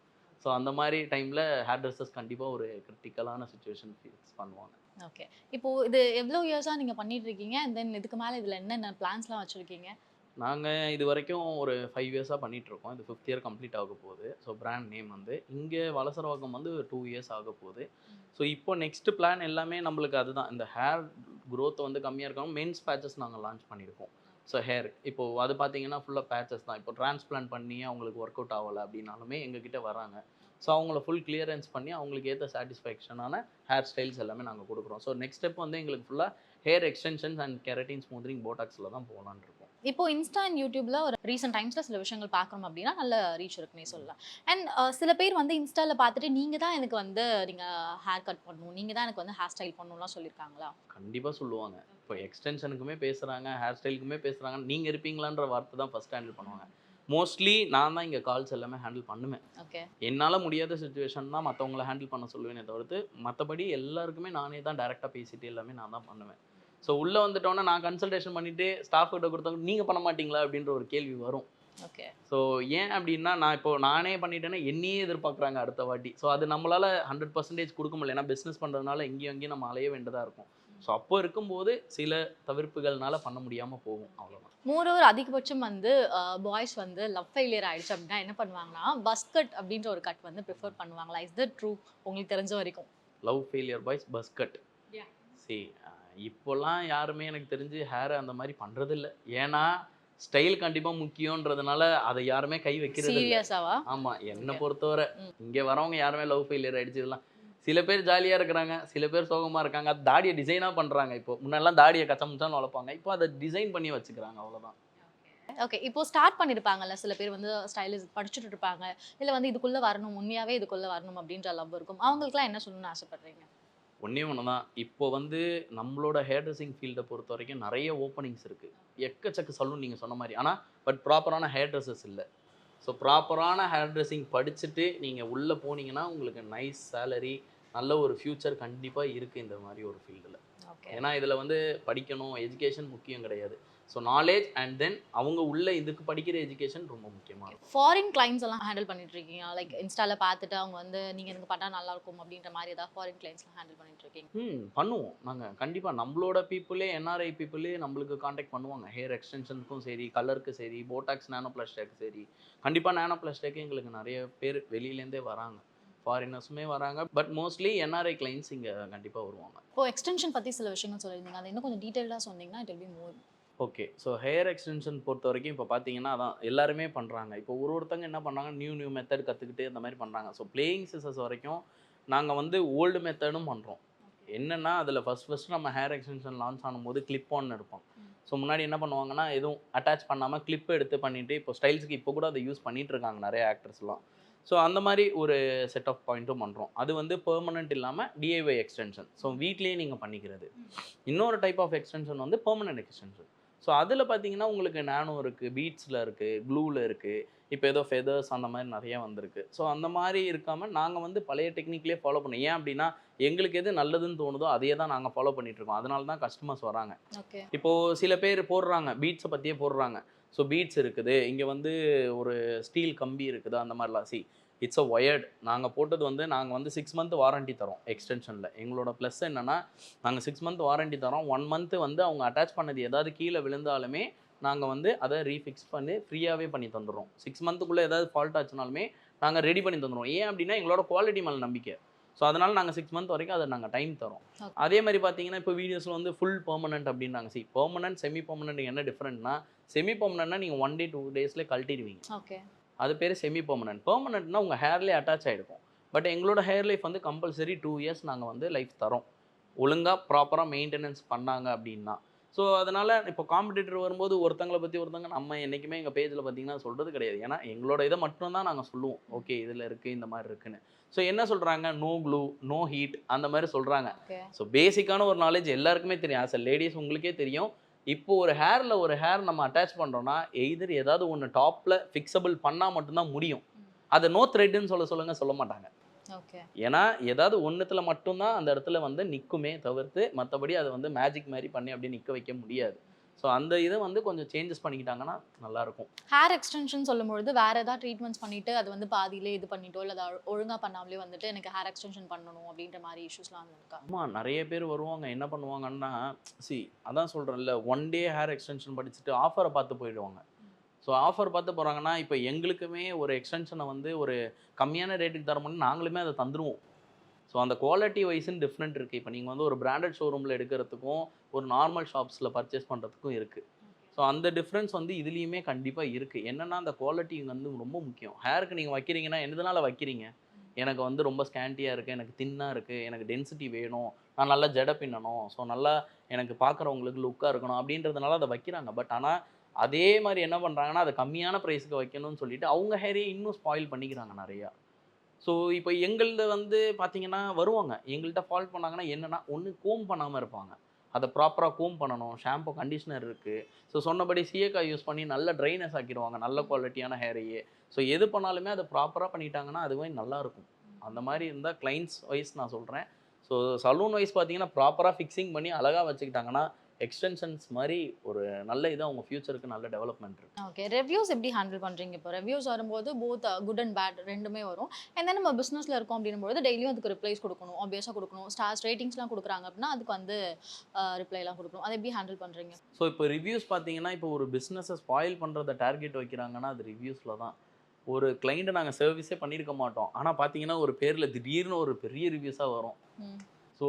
ஸோ அந்த மாதிரி டைமில் ஹேர் ட்ரெஸ்ஸஸ் கண்டிப்பாக ஒரு கிரிட்டிக்கலான சுச்சுவேஷன் ஃபீஸ் பண்ணுவாங்க. ஓகே இப்போது இது எவ்வளோ இயர்ஸாக நீங்கள் பண்ணிட்டு இருக்கீங்க? அண்ட் தென் இதுக்கு மேலே இதில் என்னென்ன பிளான்ஸ்லாம் வச்சுருக்கீங்க? நாங்கள் இது வரைக்கும் ஒரு ஃபைவ் இயர்ஸாக பண்ணிகிட்ருக்கோம் இது ஃபிஃப்த் இயர் கம்ப்ளீட் ஆக போகுது. ஸோ பிராண்ட் நேம் வந்து இங்கே வலசரவாக்கம் வந்து டூ இயர்ஸ் ஆக போகுது. ஸோ இப்போ நெக்ஸ்ட் பிளான் எல்லாமே நம்மளுக்கு அதுதான். இந்த ஹேர் க்ரோத் வந்து கம்மியாக இருக்கணும் மென்ஸ் பேச்சஸ் நாங்கள் லான்ச் பண்ணியிருக்கோம். ஸோ ஹேர் இப்போது அது பார்த்தீங்கன்னா ஃபுல்லாக பேச்சஸ் தான். இப்போ டிரான்ஸ்பிளான்ட் பண்ணி அவங்களுக்கு ஒர்க் அவுட் ஆகலை அப்படின்னாலுமே எங்ககிட்ட வராங்க. ஸோ அவங்கள ஃபுல் கிளியரன்ஸ் பண்ணி அவங்களுக்கு ஏற்ற சாட்டிஸ்ஃபேக்ஷனான ஹேர் ஸ்டைல்ஸ் எல்லாமே நாங்கள் கொடுக்குறோம். ஸோ நெக்ஸ்ட் ஸ்டெப் வந்து எங்களுக்கு ஃபுல்லாக hair extensions and keratin smoothening போட்டாக்ஸில் தான் போகலான்னு இப்போ இன்ஸ்டா அண்ட் யூடியூப்ல ஒரு ரீசெண்ட் டைம்ஸ்ல சில விஷயங்கள் பார்க்குறோம் அப்படின்னா நல்ல ரீச் இருக்குன்னே சொல்லலாம். அண்ட் சில பேர் வந்து இன்ஸ்டால பார்த்துட்டு நீங்க தான் எனக்கு வந்து நீங்க ஹேர் கட் பண்ணணும் நீங்க தான் எனக்கு வந்து ஹேர் ஸ்டைல் பண்ணணும்லாம் சொல்லியிருக்காங்களா? கண்டிப்பாக சொல்லுவாங்க. இப்போ எக்ஸ்டென்ஷனுக்குமே பேசுகிறாங்க ஹேர் ஸ்டைலுக்குமே பேசுகிறாங்க நீங்கள் இருப்பீங்களான்ற வார்த்தை தான் ஃபஸ்ட் ஹேண்டில் பண்ணுவாங்க. மோஸ்ட்லி நான் தான் இங்கே கால்ஸ் எல்லாமே ஹேண்டில் பண்ணுவேன். ஓகே என்னால் முடியாத சுச்சுவேஷன் தான் மற்றவங்கள ஹேண்டில் பண்ண சொல்லுவேனே தவிர்த்து மற்றபடி எல்லாருக்குமே நானே தான் டேரெக்டாக பேசிட்டு எல்லாமே நான் தான் பண்ணுவேன். ஸோ உள்ளே வந்துட்டோன்னே நான் கன்சல்டேஷன் பண்ணிவிட்டு ஸ்டாஃப் கிட்ட கொடுத்தவங்க நீங்கள் பண்ண மாட்டீங்களா? அப்படின்ற ஒரு கேள்வி வரும். ஓகே ஸோ ஏன் அப்படின்னா நான் இப்போ நானே பண்ணிட்டேன்னா என்னையே எதிர்பார்க்குறாங்க அடுத்த வாட்டி. ஸோ அது நம்மளால் ஹண்ட்ரட் பர்சன்டேஜ் கொடுக்க முடியல. ஏன்னா பிஸ்னஸ் பண்ணுறதுனால எங்கேயும் எங்கேயும் நம்ம அலைய வேண்டியதாக இருக்கும். ஸோ அப்போ இருக்கும்போது சில தவிர்ப்புகள்னால பண்ண முடியாமல் போகும். அவ்வளோதான் மோரோவர் அதிகபட்சம் வந்து பாய்ஸ் வந்து லவ் ஃபெயிலியர் ஆயிடுச்சு அப்படின்னா என்ன பண்ணுவாங்கன்னா பஸ் கட் அப்படின்ற ஒரு கட் வந்து ப்ரிஃபர் பண்ணுவாங்களா? இஸ் த ட்ரூ உங்களுக்கு தெரிஞ்ச வரைக்கும். Love failure boys buzz cut Yeah. இப்போல்லாம் யாருமே எனக்கு தெரிஞ்சு ஹேர் அந்த மாதிரி பண்ணுறதில்ல ஏன்னா ஸ்டைல் கண்டிப்பாக முக்கியன்றதுனால அதை யாருமே கை வைக்கிறது. சீரியஸாவா ஆமா என்னை. பொறுத்தவரை. இங்க வரவங்க யாருமே லவ் ஃபெயிலியர் ஆயிடுச்சு இதெல்லாம். சில பேர் ஜாலியா இருக்கிறாங்க சில பேர் சோகமா இருக்காங்க. அது தாடியை டிசைனா பண்றாங்க இப்போ. முன்னெல்லாம் தாடியை கச்சமுச்சான்னு வளர்ப்பாங்க. இப்போ அதை டிசைன் பண்ணி வச்சுக்கிறாங்க அவ்வளவுதான். ஓகே இப்போ ஸ்டார்ட் பண்ணிருப்பாங்கல்ல சில பேர் வந்து ஸ்டைலிஸ் படிச்சுட்டு இருப்பாங்க. இல்ல வந்து இதுக்குள்ள வரணும் உண்மையாவே இதுக்குள்ள வரணும் அப்படின்ற லவ் இருக்கும். அவங்களுக்குலாம் என்ன சொல்லணும்னு ஆசைப்படுறீங்க? ஒன்றே ஒன்று தான் இப்போ வந்து நம்மளோட ஹேர் ட்ரெஸ்ஸிங் ஃபீல்டை பொறுத்த வரைக்கும் நிறைய ஓப்பனிங்ஸ் இருக்குது எக்கச்சக்க சலூன் நீங்கள் சொன்ன மாதிரி. ஆனால் பட் ப்ராப்பரான ஹேர் ட்ரெஸ்ஸஸ் இல்லை. ஸோ ப்ராப்பரான ஹேர் ட்ரெஸ்ஸிங் படிச்சுட்டு நீங்கள் உள்ளே போனீங்கன்னா உங்களுக்கு நைஸ் சேலரி நல்ல ஒரு ஃப்யூச்சர் கண்டிப்பாக இருக்குது இந்த மாதிரி ஒரு ஃபீல்டில் ஓகே ஏன்னா இதில் வந்து படிக்கணும் எஜுகேஷன் முக்கியம் கிடையாது. ஸோ நாலேஜ் அண்ட் தென் அவங்க உள்ள இதுக்கு படிக்கிற எஜுகேஷன் ரொம்ப முக்கியமாக இருக்கும். ஃபாரின் கிளைண்ட்ஸ் எல்லாம் ஹேண்டில் பண்ணிட்டு இருக்கீங்க லைக் இன்ஸ்டால பார்த்துட்டு அவங்க வந்து நீங்க எனக்கு பண்ணா நல்லா இருக்கும் அப்படின்ற மாதிரி ஏதாவது ஃபாரின் கிளைண்ட்ஸ்லாம் ஹேண்டில் பண்ணிட்டு இருக்கீங்க ம் பண்ணுவோம். நாங்கள் கண்டிப்பாக நம்மளோட பீப்புளே என்ஆர்ஐ பீப்புளே நம்மளுக்கு காண்டாக்ட் பண்ணுவாங்க. ஹேர் எக்ஸ்டென்ஷனுக்கும் சரி கலருக்கு சரி போட்டாக்ஸ் நானோ பிளாஸ்டேக்கு சரி. கண்டிப்பாக நானோ பிளாஸ்டேக்கு எங்களுக்கு நிறைய பேர் வெளியிலேருந்தே வராங்க. ஃபாரினர்ஸுமே வராங்க. பட் மோஸ்ட்லி என்ஆர்ஐ கிளைண்ட்ஸ் இங்கே கண்டிப்பாக வருவாங்க. இப்போ எக்ஸ்டென்ஷன் பத்தி சில விஷயங்கள் சொல்லியிருந்தீங்க. அதை இன்னும் கொஞ்சம் டீட்டெயிலாக சொன்னீங்கன்னா it will be more okay. So hair extension பொறுத்த வரைக்கும் இப்போ பார்த்தீங்கன்னா அதான் எல்லாருமே பண்ணுறாங்க. இப்போ ஒரு ஒருத்தங்க என்ன பண்ணுறாங்க? நியூ நியூ மெத்தட் கற்றுக்கிட்டு அந்த மாதிரி பண்ணுறாங்க. ஸோ பிளேயிங் சிசஸ் வரைக்கும் நாங்கள் வந்து ஓல்டு மெத்தடும் பண்ணுறோம் என்னென்னா அதில் ஃபஸ்ட் ஃபஸ்ட் நம்ம ஹேர் எக்ஸ்டென்ஷன் லான்ச் ஆனும்போது கிளிப் ஆன் இருப்போம் ஸோ முன்னாடி என்ன பண்ணுவாங்கன்னா எதுவும் அட்டாச் பண்ணாமல் கிளிப் எடுத்து பண்ணிவிட்டு இப்போ ஸ்டைல்ஸுக்கு இப்போ கூட அதை யூஸ் பண்ணிட்டு இருக்காங்க நிறைய ஆக்டர்ஸ்லாம் ஸோ அந்த மாதிரி ஒரு செட் ஆஃப் பாயிண்ட்டும் பண்ணுறோம் அது வந்து பெர்மனெண்ட் இல்லாமல் டிஐஒய் எக்ஸ்டென்ஷன் ஸோ வீட்லேயே நீங்கள் பண்ணிக்கிறது. இன்னொரு டைப் ஆஃப் எக்ஸ்டென்ஷன் வந்து பெர்மனெண்ட் எக்ஸ்டென்ஷன் ஸோ அதில் பார்த்தீங்கன்னா உங்களுக்கு நானோ இருக்குது பீட்ஸில் இருக்குது க்ளூவில் இருக்குது இப்போ ஏதோ ஃபெதர்ஸ் அந்த மாதிரி நிறைய வந்திருக்கு. ஸோ அந்த மாதிரி இருக்காமல் நாங்கள் வந்து பழைய டெக்னிக்லேயே ஃபாலோ பண்ணோம். ஏன் அப்படின்னா எங்களுக்கு எது நல்லதுன்னு தோணுதோ அதையே தான் நாங்கள் ஃபாலோ இருக்கோம். அதனால தான் கஸ்டமர்ஸ் வராங்க. இப்போது சில பேர் போடுறாங்க பீட்ஸை பற்றியே போடுறாங்க. ஸோ பீட்ஸ் இருக்குது. இங்கே வந்து ஒரு ஸ்டீல் கம்பி இருக்குது அந்த மாதிரிலாம் சி இட்ஸ் அ ஒயர்ட் நாங்கள் போட்டது வந்து நாங்கள் வந்து சிக்ஸ் மந்த் வாரண்டி தரோம் எக்ஸ்டென்ஷனில் எங்களோட ப்ளஸ் என்னென்னா நாங்கள் சிக்ஸ் மந்த் வாரண்டி தரோம். ஒன் மந்த் வந்து அவங்க அட்டாச் பண்ணது ஏதாவது கீழே விழுந்தாலுமே நாங்கள் வந்து அதை ரீஃபிக்ஸ் பண்ணி ஃப்ரீயாகவே பண்ணி தந்துடுறோம். சிக்ஸ் மந்த்துக்குள்ளே ஏதாவது ஃபால்ட் ஆச்சுனாலுமே நாங்கள் ரெடி பண்ணி தந்துடுவோம் ஏன் அப்படின்னா எங்களோட குவாலிட்டி மேலே நம்பிக்கை. ஸோ அதனால் நாங்கள் சிக்ஸ் மந்த் வரைக்கும் அதை நாங்கள் டைம் தரோம். அதே மாதிரி பார்த்தீங்கன்னா இப்போ வீடியோஸில் வந்து ஃபுல் பெர்மனன்ட் அப்படின்னாங்க. சி பெர்மனன்ட் செமி பெர்மனன்ட் என்ன டிஃப்ரெண்ட்னா செமி பெர்மனன்ட்னா நீங்கள் ஒன் டே டூ டேஸ்லேயே கழட்டிடுவீங்க. ஓகே அது பேர் செமி பெர்மனன்ட் பெர்மனன்ட்னா உங்கள் ஹேர்லேயே அட்டாச் ஆகிருக்கும் பட் எங்களோட ஹேர் லைஃப் வந்து கம்பல்சரி டூ இயர்ஸ் நாங்கள் வந்து லைஃப் தரோம். ஒழுங்காக ப்ராப்பராக மெயின்டெனன்ஸ் பண்ணாங்க அப்படின்னா. ஸோ அதனால் இப்போ காம்படிட்டர் வரும்போது ஒருத்தங்களை பற்றி ஒருத்தங்க நம்ம என்றைக்குமே எங்கள் பேஜில் பார்த்தீங்கன்னா சொல்கிறது கிடையாது. ஏன்னா எங்களோட இதை மட்டும்தான் நாங்கள் சொல்லுவோம். ஓகே இதில் இருக்குது இந்த மாதிரி இருக்குன்னு. ஸோ என்ன சொல்கிறாங்க நோ க்ளூ நோ ஹீட் அந்த மாதிரி சொல்கிறாங்க ஸோ பேசிக்கான ஒரு நாலேஜ் எல்லாருக்குமே தெரியும். ஆஸ் அ லேடிஸ் உங்களுக்கே தெரியும். இப்போ ஒரு ஹேரில் ஒரு ஹேர் நம்ம அட்டாச் பண்ணுறோன்னா எய்தர் ஏதாவது ஒன்று டாப்பில் ஃபிக்ஸபிள் பண்ணால் மட்டும்தான் முடியும். அதை நோ த்ரெட்னு சொல்ல சொல்லுங்க சொல்ல மாட்டாங்க. ஓகே. ஏன்னா ஏதாவது ஒன்றுத்துல மட்டும்தான் அந்த இடத்துல வந்து நிற்குமே தவிர்த்து மற்றபடி அதை வந்து மேஜிக் மாதிரி பண்ணி அப்படியே நிற்க வைக்க முடியாது. ஸோ அந்த இதை வந்து கொஞ்சம் சேஞ்சஸ் பண்ணிக்கிட்டாங்கன்னா நல்லாயிருக்கும். ஹேர் எக்ஸ்டென்ஷன் சொல்லும்பொழுது வேற ஏதாவது ட்ரீட்மெண்ட்ஸ் பண்ணிட்டு அது வந்து பாதியிலே இது பண்ணிட்டோ இல்லை அதை ஒழுங்கா பண்ணாமலே வந்துட்டு எனக்கு ஹேர் எக்ஸ்டென்ஷன் பண்ணணும் அப்படின்ற மாதிரி இஷ்யூஸ்லாம் இருக்கா ஆமாம் நிறைய பேர் வருவாங்க. என்ன பண்ணுவாங்கன்னா சி அதான் சொல்கிறேன்ல ஒன் டே ஹேர் எக்ஸ்டென்ஷன் படிச்சுட்டு ஆஃபரை பார்த்து போயிடுவாங்க. ஸோ ஆஃபர் பார்த்து போகிறாங்கன்னா இப்போ எங்களுக்குமே ஒரு எக்ஸ்டென்ஷனை வந்து ஒரு கம்மியான ரேட்டுக்கு தர முடியும் நாங்களுமே அதை தந்துடுவோம் ஸோ அந்த குவாலிட்டி வைஸ்னு டிஃப்ரெண்ட் இருக்குது இப்போ நீங்கள் வந்து ஒரு பிராண்டட் ஷோரூமில் எடுக்கிறதுக்கும் ஒரு நார்மல் ஷாப்ஸில் பர்ச்சேஸ் பண்ணுறதுக்கும் இருக்குது ஸோ அந்த டிஃப்ரென்ஸ் வந்து இதுலேயுமே கண்டிப்பாக இருக்குது என்னென்னா அந்த குவாலிட்டி வந்து ரொம்ப முக்கியம். ஹேருக்கு நீங்கள் வைக்கிறீங்கன்னா எந்தனால வைக்கிறீங்க? எனக்கு வந்து ரொம்ப ஸ்கேண்டியாக இருக்குது எனக்கு தின்னாக இருக்குது எனக்கு டென்சிட்டி வேணும் நான் நல்லா ஜட பின்னணும் ஸோ நல்லா எனக்கு பார்க்குறவங்களுக்கு லுக்காக இருக்கணும் அப்படின்றதுனால அதை வைக்கிறாங்க. பட் ஆனால் அதே மாதிரி என்ன பண்ணுறாங்கன்னா அதை கம்மியான ப்ரைஸுக்கு வைக்கணும்னு சொல்லிட்டு அவங்க ஹேரையே இன்னும் ஸ்பாயில் பண்ணிக்கிறாங்க நிறையா. ஸோ இப்போ எங்களது வந்து பார்த்தீங்கன்னா வருவாங்க. எங்கள்கிட்ட ஃபால்ட் பண்ணாங்கன்னா என்னென்னா ஒன்று கோம் பண்ணாமல் இருப்பாங்க. அதை ப்ராப்பராக கோம் பண்ணணும். ஷாம்பு கண்டிஷனர் இருக்குது ஸோ சொன்னபடி சீயக்காய் யூஸ் பண்ணி நல்ல ட்ரைனஸ் ஆக்கிடுவாங்க நல்ல குவாலிட்டியான ஹேரையே ஸோ எது பண்ணாலுமே அதை ப்ராப்பராக பண்ணிட்டாங்கன்னா அதுவே நல்லாயிருக்கும் அந்த மாதிரி இருந்தால் கிளைண்ட்ஸ் வைஸ் நான் சொல்கிறேன் ஸோ சலூன் வைஸ் பார்த்தீங்கன்னா ப்ராப்பராக ஃபிக்ஸிங் பண்ணி அழகாக வச்சுக்கிட்டாங்கன்னா எக்ஸ்டென்ஷன்ஸ் மாதிரி ஒரு நல்ல இது அவங்க ஃபியூச்சருக்கு நல்ல டெவலப்மெண்ட் இருக்கு. ஓகே ரிவ்யூஸ் எப்படி ஹேண்டில் பண்றீங்க இப்போ? ரிவ்யூஸ் வரும்போது போத் குட் அண்ட் பேட் ரெண்டுமே வரும். Then நம்ம பிஸ்னஸ்ல இருக்கோம் அப்படின்னும்போது டெய்லியும் அதுக்கு ரிப்ளைஸ் கொடுக்கணும் ஆப்வியஸாக கொடுக்கணும். ஸ்டார்ஸ் ரேட்டிங்ஸ்லாம் கொடுக்குறாங்க அப்படின்னா அதுக்கு வந்து ரிப்ளைலாம் கொடுக்கணும். அதை எப்படி ஹேண்டில் பண்றீங்க? ஸோ இப்போ ரிவ்யூஸ் பார்த்தீங்கன்னா இப்போ ஒரு பிஸ்னஸை ஸ்பாயில் பண்ணுறத டார்கெட் வைக்கிறாங்கன்னா அது ரிவ்யூஸில் தான். ஒரு கிளைண்ட்டை நாங்கள் சர்வீஸே பண்ணியிருக்க மாட்டோம். ஆனால் பார்த்தீங்கன்னா ஒரு பேரில் திடீர்னு ஒரு பெரிய ரிவ்யூஸாக வரும். ஸோ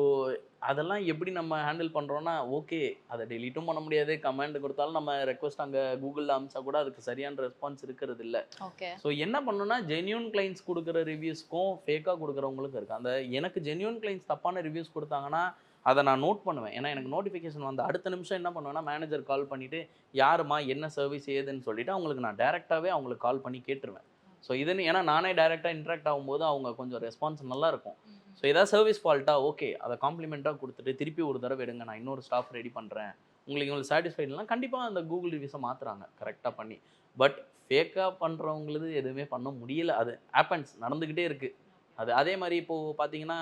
அதெல்லாம் எப்படி நம்ம ஹேண்டில் பண்ணுறோன்னா ஓகே அதை டெலீட்டும் பண்ண முடியாது. கமெண்ட் கொடுத்தாலும் நம்ம ரெக்வஸ்ட் அங்கே கூகுளில் அமிச்சா கூட அதுக்கு சரியான ரெஸ்பான்ஸ் இருக்கிறது இல்லை. ஓகே ஸோ என்ன பண்ணணும்னா ஜென்யூன் கிளைண்ட்ஸ் கொடுக்குற ரிவ்யூஸ்க்கும் ஃபேக்காக கொடுக்குறவங்களுக்கும் இருக்குது அந்த எனக்கு ஜென்யூன் கிளைண்ட்ஸ் தப்பான ரிவ்யூஸ் கொடுத்தாங்கன்னா அதை நான் நோட் பண்ணுவேன். ஏன்னா எனக்கு நோட்டிஃபிகேஷன் வந்து அடுத்த நிமிஷம் என்ன பண்ணுவேன்னா மேனேஜர் கால் பண்ணிவிட்டு யாருமா என்ன சர்வீஸ் ஏதுன்னு சொல்லிட்டு அவங்களுக்கு நான் டேரெக்டாகவே அவங்களுக்கு கால் பண்ணி கேட்டுருவேன். ஸோ இதுன்னு ஏன்னா நானே டேரெக்டாக இன்ட்ராக்ட் ஆகும்போது அவங்க கொஞ்சம் ரெஸ்பான்ஸ் நல்லா இருக்கும். ஸோ ஏதாவது சர்வீஸ் ஃபால்ட்டா ஓகே அதை காம்ப்ளிமெண்ட்டாக கொடுத்துட்டு திருப்பி ஒரு தடவை எடுங்க நான் இன்னொரு ஸ்டாஃப் ரெடி பண்ணுறேன் உங்களுக்கு உங்களுக்கு சாட்டிஸ்ஃபைட்லாம் கண்டிப்பாக அந்த கூகுள் ரிவ்யூஸை மாற்றுறாங்க கரெக்டாக பண்ணி. பட் ஃபேக்காக பண்ணுறவங்களுது எதுவுமே பண்ண முடியல. அது ஆப்பன்ஸ் நடந்துக்கிட்டே இருக்குது அது அதே மாதிரி இப்போது பார்த்தீங்கன்னா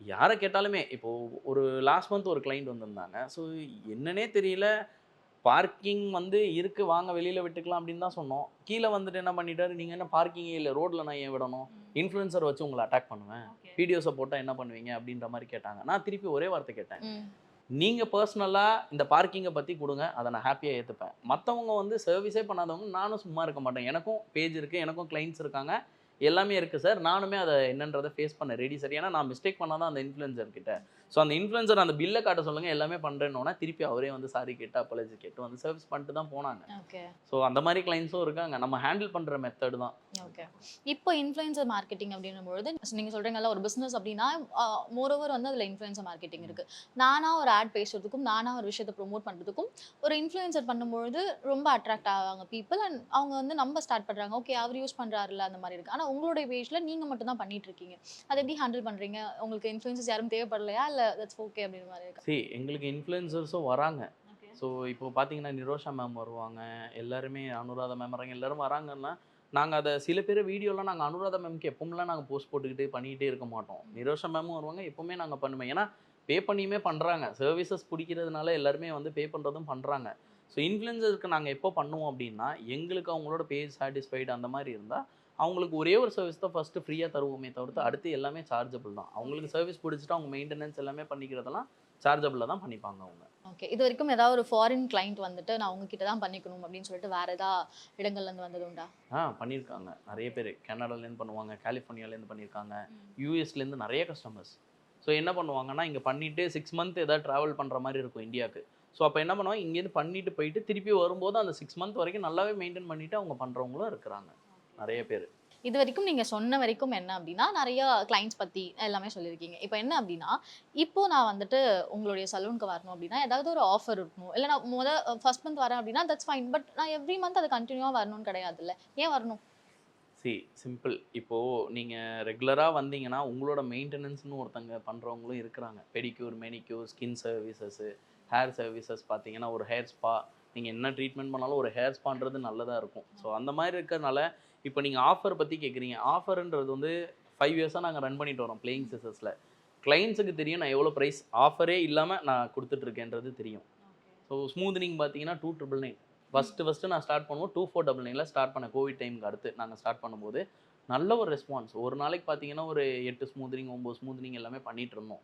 யாரை கேட்டாலுமே இப்போது ஒரு லாஸ்ட் மந்த் ஒரு கிளைண்ட் வந்திருந்தாங்க. ஸோ என்னன்னே தெரியல. பார்க்கிங் வந்து இருக்கு வாங்க வெளியில் விட்டுக்கலாம் அப்படின்னு தான் சொன்னோம். கீழே வந்துட்டு என்ன பண்ணிட்டாரு? நீங்கள் என்ன பார்க்கிங்கே இல்லை ரோட்டில் நான் ஏன் விடணும்? இன்ஃப்ளூயன்சர் வச்சு உங்களை அட்டாக் பண்ணுவேன். வீடியோஸை போட்டால் என்ன பண்ணுவீங்க? அப்படின்ற மாதிரி கேட்டாங்க. நான் திருப்பி ஒரே வார்த்தை கேட்டேன். ம். நீங்கள் பர்சனலாக இந்த பார்க்கிங்கை பற்றி கொடுங்க அதை நான் ஹாப்பியாக ஏற்றுப்பேன் மற்றவங்க வந்து சர்வீஸே பண்ணாதவங்க நானும் சும்மா இருக்க மாட்டேன். எனக்கும் பேஜ் இருக்குது எனக்கும் கிளைண்ட்ஸ் இருக்காங்க. எல்லாமே இருக்குது சார் நானுமே அதை என்னன்றதை ஃபேஸ் பண்ண ரெடி சார் ஏன்னா நான் மிஸ்டேக் பண்ணால் தான் அந்த இன்ஃப்ளூயன்சர் கிட்ட. ஸோ அந்த இன்ஃப்ளூயன்சர் அந்த பில்லை காட்ட சொல்லுங்கள் எல்லாமே பண்ணுறேன்னொன்னா திருப்பி அவரே வந்து சாரி கேட்டு அப்பாலஜி கேட்டு வந்து சர்வீஸ் பண்ணிட்டு தான் போனாங்க. ஓகே ஸோ அந்த மாதிரி கிளைண்ட்ஸும் இருக்காங்க. நம்ம ஹேண்டில் பண்ணுற மெத்தட் தான். ஓகே இப்போ இன்ஃப்ளூயன்சர் மார்க்கெட்டிங் அப்படின்னும்பொழுது நீங்கள் சொல்கிறீங்கல்ல ஒரு பிஸ்னஸ் அப்படின்னா மோரோவர் வந்து அதில் இன்ஃப்ளூயன்சர் மார்க்கெட்டிங் இருக்குது நானாக ஒரு ஆட் பேசுறதுக்கும் நானாக ஒரு விஷயத்தை ப்ரோமோட் பண்ணுறதுக்கும் ஒரு இன்ஃப்ளூயன்சர் பண்ணும்பொழுது ரொம்ப அட்ராக்ட் ஆவாங்க பீப்புள் அண்ட் அவங்க வந்து நம்ம ஸ்டார்ட் பண்ணுறாங்க ஓகே அவர் யூஸ் பண்ணுறாருல அந்த மாதிரி இருக்குது ஆனால் உங்களுடைய பேஜில் நீங்கள் மட்டும் தான் பண்ணிட்டு இருக்கீங்க. அதை எப்படி ஹேண்டில் பண்ணுறீங்க உங்களுக்கு இன்ஃப்ளூயன்சஸ் யாரும் தேவைப்படலையா? இல்லை தட்ஸ் ஓகே அப்படின்ற மாதிரி இருக்கா? சரி எங்களுக்கு இன்ஃப்ளூயன்சர்ஸும் வராங்க. ஸோ இப்போ பார்த்தீங்கன்னா நிரோஷா மேம் வருவாங்க. எல்லாருமே அனுராதா மேம் வராங்க. எல்லாரும் வராங்கன்னா நாங்கள் அதை சில பேர் வீடியோலாம் நாங்கள் அனுராதா மேம்க்கு எப்பவும்லாம் நாங்கள் போஸ்ட் போட்டுக்கிட்டு பண்ணிக்கிட்டே இருக்க மாட்டோம். நிரோஷா மேமும் வருவாங்க. எப்பவுமே நாங்கள் பண்ணுவோம். ஏன்னா பே பண்ணியுமே பண்ணுறாங்க சர்வீசஸ் பிடிக்கிறதுனால எல்லாருமே வந்து பே பண்ணுறதும் பண்ணுறாங்க ஸோ இன்ஃப்ளூயன்சருக்கு நாங்கள் எப்போ பண்ணுவோம் அப்படின்னா எங்களுக்கு அவங்களோட பேஜ் சாட்டிஸ்ஃபைடு அந்த மாதிரி இருந்தால் அவங்களுக்கு ஒரே ஒரு சர்வீஸ் தான் ஃபஸ்ட்டு ஃப்ரீயாக தருவோமே தவிர்த்து அடுத்து எல்லாமே சார்ஜபிள் தான். அவங்களுக்கு சர்வீஸ் பிடிச்சிட்டு அவங்க மெயின்டெனன்ஸ் எல்லாமே பண்ணிக்கிறதெல்லாம் சார்ஜபிளாக தான் பண்ணிப்பாங்க அவங்க. ஓகே இது வரைக்கும் ஏதாவது ஒரு ஃபாரின் கிளைண்ட் வந்துட்டு நான் உங்ககிட்ட தான் பண்ணிக்கணும் அப்படின்னு சொல்லிட்டு வேற ஏதாவது இடங்கள்லேருந்து வந்தது உண்டா? ஆ பண்ணியிருக்காங்க. நிறைய பேர். கனடாலேருந்து பண்ணுவாங்க கலிஃபோர்னியாலேருந்து பண்ணியிருக்காங்க. யூஎஸ்லேருந்து நிறைய கஸ்டமர்ஸ் ஸோ என்ன பண்ணுவாங்கன்னா இங்கே பண்ணிவிட்டு சிக்ஸ் மந்த் ஏதாவது ட்ராவல் பண்ணுற மாதிரி இருக்கும் இந்தியாவுக்கு. ஸோ அப்போ என்ன பண்ணுவாங்க? இங்கேருந்து பண்ணிட்டு போயிட்டு திருப்பி வரும்போது அந்த சிக்ஸ் மந்த் வரைக்கும் நல்லாவே மெயின்டைன் பண்ணிவிட்டு அவங்க பண்ணுறவங்களும் இருக்கிறாங்க. நிறைய பேர். இது வரைக்கும் நீங்க சொன்ன வரைக்கும் என்ன அப்படின்னா நிறைய கிளைண்ட்ஸ் பத்தி எல்லாமே சொல்லியிருக்கீங்க. இப்போ என்ன அப்படின்னா இப்போ நான் வந்துட்டு உங்களுடைய சலூனுக்கு வரணும் அப்படின்னா ஏதாவது ஒரு ஆஃபர் இருக்கணும். இல்லை நான் முத ஃபர்ஸ்ட் மந்த் வரேன் அப்படின்னா தட்ஸ் ஃபைன் பட் நான் எவ்ரி மந்த் அது கண்டினியூவாக வரணும்னு கிடையாதுல்ல. ஏன் வரணும்? சி சிம்பிள் இப்போது நீங்கள் ரெகுலராக வந்தீங்கன்னா உங்களோட மெயின்டெனன்ஸ்னு ஒருத்தங்க பண்ணுறவங்களும் இருக்கிறாங்க. Pedicure manicure skin services hair services பார்த்தீங்கன்னா ஒரு ஹேர் ஸ்பா நீங்கள் என்ன ட்ரீட்மெண்ட் பண்ணாலும் ஒரு ஹேர் ஸ்பான்றது நல்லதாக இருக்கும். ஸோ அந்த மாதிரி இருக்கிறதுனால இப்போ நீங்கள் ஆஃபர் பற்றி கேட்குறீங்க ஆஃபர்ன்றது வந்து ஃபைவ் இயர்ஸாக நாங்கள் ரன் பண்ணிட்டு வரோம் பிளேயிங் சிசர்ஸில் கிளைண்ட்ஸுக்கு தெரியும் நான் எவ்வளோ ப்ரைஸ் ஆஃபரே இல்லாமல் நான் கொடுத்துட்ருக்கேன்றது தெரியும். ஸோ ஸ்மூத்னிங் பார்த்தீங்கன்னா two triple nine first first நான் ஸ்டார்ட் பண்ணுவோம். டூ ஃபோர் டபுள் நைனில் ஸ்டார்ட் பண்ண கோவிட் டைமுக்கு அடுத்து நாங்கள் ஸ்டார்ட் பண்ணும்போது நல்ல ஒரு ரெஸ்பான்ஸ் ஒரு நாளைக்கு பார்த்தீங்கன்னா ஒரு எட்டு ஸ்மூத்னிங் ஒம்பது ஸ்மூத்னிங் எல்லாமே பண்ணிட்டு இருந்தோம்.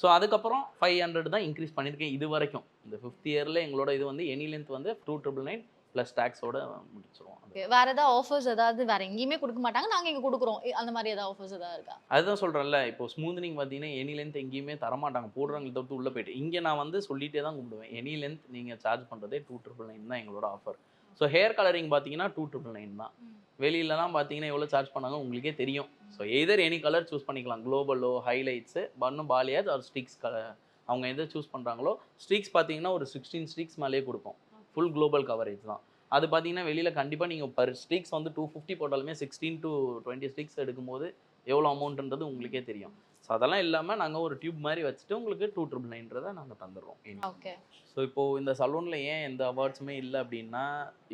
ஸோ அதுக்கப்புறம் ஃபைவ் ஹண்ட்ரட் தான் இன்க்ரீஸ் பண்ணியிருக்கேன் இது வரைக்கும். இந்த ஃபிஃப்த் இயரில் எங்களோட இது வந்து எனி லென்த் வந்து டூ ட்ரிபிள் நைன் ப்ளஸ் டேக்ஸோட முடிச்சிருவோம். வேற ஏதாவது ஆஃபர்ஸ் ஏதாவது வேற எங்கேயுமே கொடுக்க மாட்டாங்க. நாங்க இங்க கொடுக்குறோம். அந்த மாதிரி ஏதாவது ஆஃபர்ஸ் ஏதாவது இருக்கா? அதுதான் சொல்கிறேன்ல இப்போ ஸ்மூத்னிங் பார்த்தீங்கன்னா எனி லென்த் எங்கேயுமே தரமாட்டாங்க. போடுறவங்களை தவிர்த்து உள்ளே போயிட்டு இங்கே நான் வந்து சொல்லிட்டே தான் கூப்பிடுவேன் எனி லென்த் நீங்கள் சார்ஜ் பண்ணுறதே டூ ட்ரிபிள் நைன் தான் எங்களோட ஆஃபர் ஸோ ஹேர் கலரிங் பார்த்தீங்கன்னா டூ ட்ரிபிள் நைன் தான். வெளியிலலாம் பார்த்தீங்கன்னா எவ்வளோ சார்ஜ் பண்ணாங்க உங்களுக்கே தெரியும். So either any colour choose பண்ணிக்கலாம். குளோபலோ ஹைலைட்ஸு பன்னு பாலியாஜ் ஆர் ஸ்டிக்ஸ் கலர் அவங்க எதை சூஸ் பண்ணுறாங்களோ ஸ்டிக்ஸ் பார்த்தீங்கன்னா ஒரு சிக்ஸ்டீன் ஸ்டிக்ஸ் மேலேயே கொடுப்போம். ஃபுல் குளோபல் கவரேஜ் தான். அது பார்த்தீங்கன்னா வெளியில் கண்டிப்பாக நீங்கள் பர் ஸ்டிக்ஸ் வந்து டூ ஃபிஃப்டி போட்டாலுமே சிக்ஸ்டீன் டு டுவெண்ட்டி ஸ்டிக்ஸ் எடுக்கும்போது எவ்வளோ அமௌண்ட்ன்றது உங்களுக்கே தெரியும். ஸோ அதெல்லாம் இல்லாமல் நாங்கள் ஒரு டியூப் மாதிரி வச்சுட்டு உங்களுக்கு டூ ட்ரிபிள் நைன்றதை நாங்கள் தந்துடுறோம் ஓகே ஸோ இப்போது இந்த சலூனில் ஏன் எந்த அவார்ட்ஸுமே இல்லை அப்படின்னா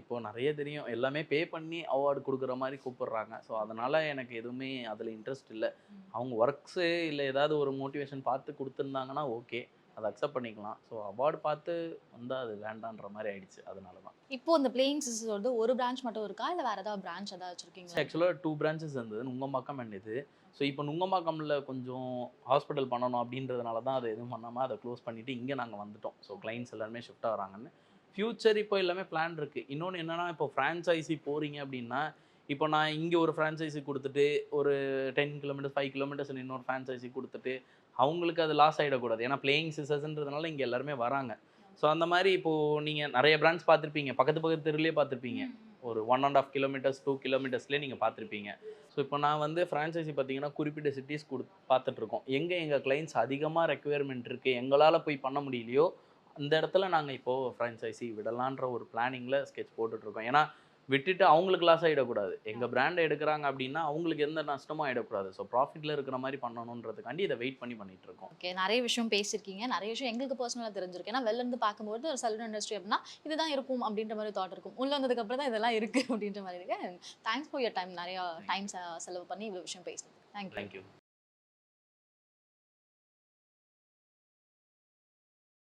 இப்போ நிறைய தெரியும். எல்லாமே பே பண்ணி அவார்டு கொடுக்குற மாதிரி கூப்பிடுறாங்க. ஸோ அதனால் எனக்கு எதுவுமே அதில் இன்ட்ரெஸ்ட் இல்லை. அவங்க ஒர்க்ஸு இல்லை ஏதாவது ஒரு மோட்டிவேஷன் பார்த்து கொடுத்துருந்தாங்கன்னா ஓகே அதை அக்செப்ட் பண்ணிக்கலாம். ஸோ அவார்டு பார்த்து வந்தால் அது வேண்டான்ற மாதிரி ஆயிடுச்சு. அதனால தான் இப்போ இந்த பிளேயிங் சிஸ்டர் வந்து ஒரு பிரான்ச் மட்டும் இருக்கா? இல்ல வேற ஏதாவது பிரான்ச் ஏதாவது வச்சிருக்கீங்களா? ஆக்சுவலாக டூ பிரான்ச்சஸ் இருந்தது. நுங்கம்பாக்கம் அண்ட் இது ஸோ இப்போ நுங்கம்பாக்கம்ல கொஞ்சம் ஹாஸ்பிட்டல் பண்ணணும் அப்படின்றதுனால தான் அதை எதுவும் பண்ணாமல் அதை க்ளோஸ் பண்ணிவிட்டு இங்கே நாங்கள் வந்துட்டோம். ஸோ கிளைண்ட்ஸ் எல்லாருமே ஷிஃப்ட் ஆகிறாங்கன்னு. ஃப்யூச்சர் இப்போ எல்லாமே பிளான் இருக்குது இன்னொன்று என்னென்னா இப்போ ஃப்ரான்ச்சைசி போகிறீங்க அப்படின்னா இப்போ நான் இங்கே ஒரு ஃப்ரான்ச்சைசி கொடுத்துட்டு ஒரு டென் கிலோமீட்டர்ஸ் ஃபைவ் கிலோமீட்டர்ஸ் இன்னொரு ஃப்ரான்ச்சைசி கொடுத்துட்டு அவங்களுக்கு அது லாஸ் ஆகிடக்கூடாது ஏன்னா பிளேயிங் சிசர்ஸ்ன்றதுனால இங்கே எல்லாருமே வராங்க. ஸோ அந்த மாதிரி இப்போது நீங்கள் நிறைய பிரான்ச் பார்த்துருப்பீங்க. பக்கத்து பக்கத்து தெருலேயே பார்த்துருப்பீங்க. ஒரு one and half kilometres two கிலோமீட்டர்ஸ்லேயே நீங்கள் பார்த்துருப்பீங்க. ஸோ இப்போ நான் வந்து ஃப்ரான்ச்சைசி பார்த்தீங்கன்னா குறிப்பிட்ட சிட்டிஸ் கொடு பார்த்துட்ருக்கோம். எங்கே எங்கள் கிளைண்ட்ஸ் அதிகமாக ரெக்குயர்மெண்ட் இருக்குது எங்களால் போய் பண்ண முடியலையோ அந்த இடத்துல நாங்கள் இப்போது ஃப்ரான்ச்சைசி விடலான்ற ஒரு பிளானிங்கில் ஸ்கெட்ச் போட்டுட்ருக்கோம். ஏன்னா விட்டுட்டு அவங்களுக்கு லாஸ் ஆகிடக்கூடாது எங்கள் பிராண்டை எடுக்கிறாங்க அப்படின்னா அவங்களுக்கு எந்த நஷ்டமும் ஆகிடக்கூடாது ஸோ ப்ராஃபிட்டில் இருக்கிற மாதிரி பண்ணணுன்றதுக்காண்டி இதை வெயிட் பண்ணி பண்ணிட்டு இருக்கோம். ஓகே நிறைய விஷயம் பேசியிருக்கீங்க. நிறைய விஷயம் எங்களுக்கு பர்சனலாக தெரிஞ்சிருக்கு. ஏன்னா வெளில இருந்து பார்க்கும்போது ஒரு சலூன் இண்டஸ்ட்ரி அப்படின்னா இதுதான் இருக்கும் அப்படின்ற மாதிரி தாட் இருக்கும். உள்ள வந்ததுக்கு அப்புறம் தான் இதெல்லாம் இருக்கு அப்படின்ற மாதிரி இருக்கு. தேங்க்ஸ் ஃபார் யர் டைம் நிறைய டைம் செலவு பண்ணி இவ்வளோ விஷயம் பேசுனது தேங்க்யூ தேங்க்யூ